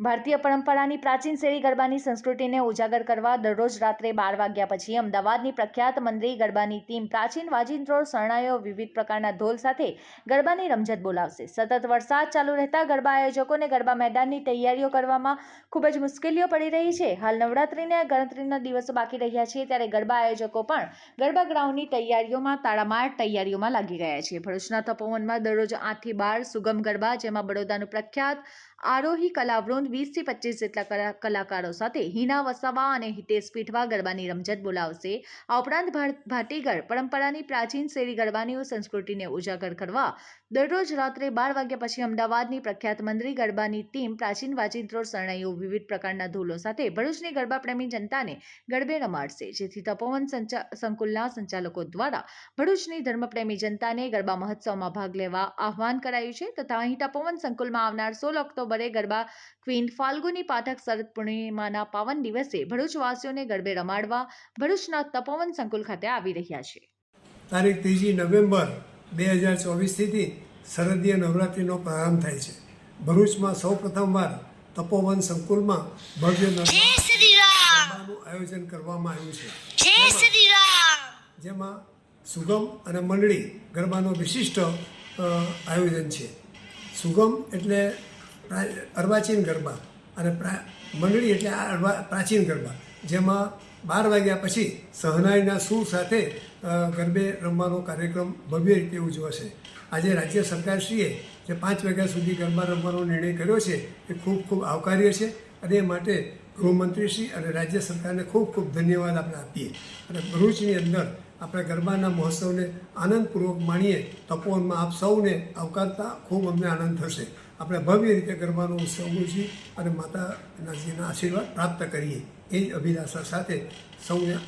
ભારતીય પરંપરાની પ્રાચીન શેરી ગરબાની સંસ્કૃતિને ઉજાગર કરવા દરરોજ રાત્રે બાર વાગ્યા પછી અમદાવાદની પ્રખ્યાત મંદિરી ગરબાની ટીમ પ્રાચીન વાજિંત્રો શરણાઈઓ વિવિધ પ્રકારના ઢોલ સાથે ગરબાની રમઝટ બોલાવશે. સતત વરસાદ ચાલુ રહેતા ગરબા આયોજકોને ગરબા મેદાનની તૈયારીઓ કરવામાં ખૂબ જ મુશ્કેલીઓ પડી રહી છે. હાલ નવરાત્રિને ગણતરીના દિવસો બાકી રહ્યા છે ત્યારે ગરબા આયોજકો પણ ગરબા ગ્રાઉન્ડની તૈયારીઓમાં તાળામાર તૈયારીઓમાં લાગી ગયા છે. ભરૂચના તપોવનમાં દરરોજ આઠથી બાર સુગમ ગરબા, જેમાં બડોદાનું પ્રખ્યાત આરોહી કલાવૃંદ વીસથી પચીસ જેટલા કલા- કલાકારો સાથે હિના વસાવા અને હિતેશ પીઠવા ગરબાની રમઝટ બોલાવશે. આ ઉપરાંત ભાટીગર પરંપરાની પ્રાચીન શેરી ગરબાની સંસ્કૃતિને ઉજાગર કરવા દરરોજ રાત્રે બાર વાગ્યા પછી અમદાવાદની પ્રખ્યાત મંદિર ગરબાની ટીમ પ્રાચીન વાજિંત્રો શરણાઈઓ વિવિધ પ્રકારના ધૂલો સાથે ભરૂચની ગરબા પ્રેમી જનતાને ગરબે રમાડશે. જેથી તપોવન સંકુલના સંચાલકો દ્વારા ભરૂચની ધર્મપ્રેમી જનતાને ગરબા મહોત્સવમાં ભાગ લેવા આહવાન કરાયું છે. તથા અહીં તપોવન સંકુલમાં આવનાર સોળ ઓક્ટોબરે ગરબા ક્વીન ફાલ્ગુની પાઠક શરદ પૂર્ણિમાના પાવન દિવસે ભરૂચવાસીઓને ગરબે રમાડવા ભરૂચના તપોવન સંકુલ ખાતે આવી રહ્યા છે. તારીખ ત્રીજી નવેમ્બર બે હજાર ચોવીસથી શરદીય નવરાત્રિનો પ્રારંભ થાય છે. ભરૂચમાં સૌ પ્રથમવાર તપોવન સંકુલમાં ભવ્ય ગરબાનું આયોજન કરવામાં આવ્યું છે. જેમાં સુગમ અને મંડળી ગરબાનું વિશિષ્ટ આયોજન છે. સુગમ એટલે અર્વાચીન ગરબા અને મંડળી એટલે આ પ્રાચીન ગરબા. જેમાં બાર વાગ્યા પછી સહનાઈના સૂર સાથે ગરબે રમવાનો કાર્યક્રમ ભવ્ય રીતે ઉજવાશે. આજે રાજ્ય સરકારશ્રીએ જે પાંચ વાગ્યા સુધી ગરબા રમવાનો નિર્ણય કર્યો છે, એ ખૂબ ખૂબ આવકાર્ય છે અને એ માટે ગૃહમંત્રીશ્રી અને રાજ્ય સરકારને ખૂબ ખૂબ ધન્યવાદ આપણે આપીએ. અને ભરૂચની અંદર આપણે ગરબાના મહોત્સવને આનંદપૂર્વક માણીએ, તપોવનમાં આપ સૌને આવકારતા ખૂબ અમને આનંદ થશે. આપણે ભવ્ય રીતે ગરબાનો ઉત્સવ ઉજવી અને માતાજીના આશીર્વાદ પ્રાપ્ત કરીએ. એ જ અભિલાષા સાથે સૌને